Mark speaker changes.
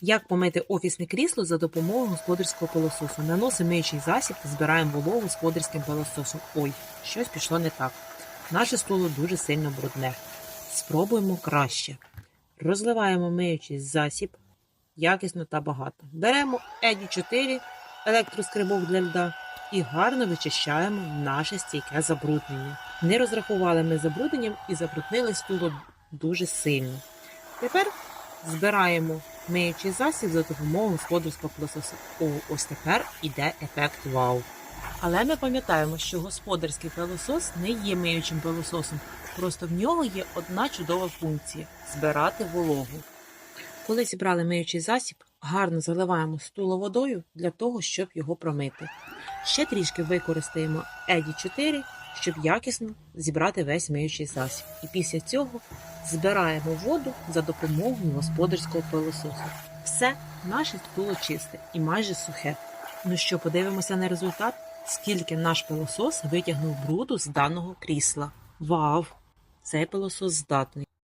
Speaker 1: Як помити офісне крісло за допомогою господарського пилососу? Наносимо миючий засіб та збираємо вологу господарським пилососом. Ой, щось пішло не так. Наше стуло дуже сильно брудне. Спробуємо краще. Розливаємо миючий засіб якісно та багато. Беремо Еді 4 електроскрибок для льда і гарно вичищаємо наше стійке забруднення. Не розрахували ми забрудненням і забруднили стуло дуже сильно. Тепер збираємо миючий засіб за допомогою господарського пилососу. О, ось тепер іде ефект вау. Але ми пам'ятаємо, що господарський пилосос не є миючим пилососом, просто в нього є одна чудова функція збирати вологу. Коли зібрали миючий засіб, гарно заливаємо стуло водою для того, щоб його промити. Ще трішки використаємо Еді 4, щоб якісно зібрати весь миючий засіб. І після цього збираємо воду за допомогою господарського пилососу. Все, наше було чисте і майже сухе. Ну що, подивимося на результат? Скільки наш пилосос витягнув бруду з даного крісла. Вау! Цей пилосос здатний.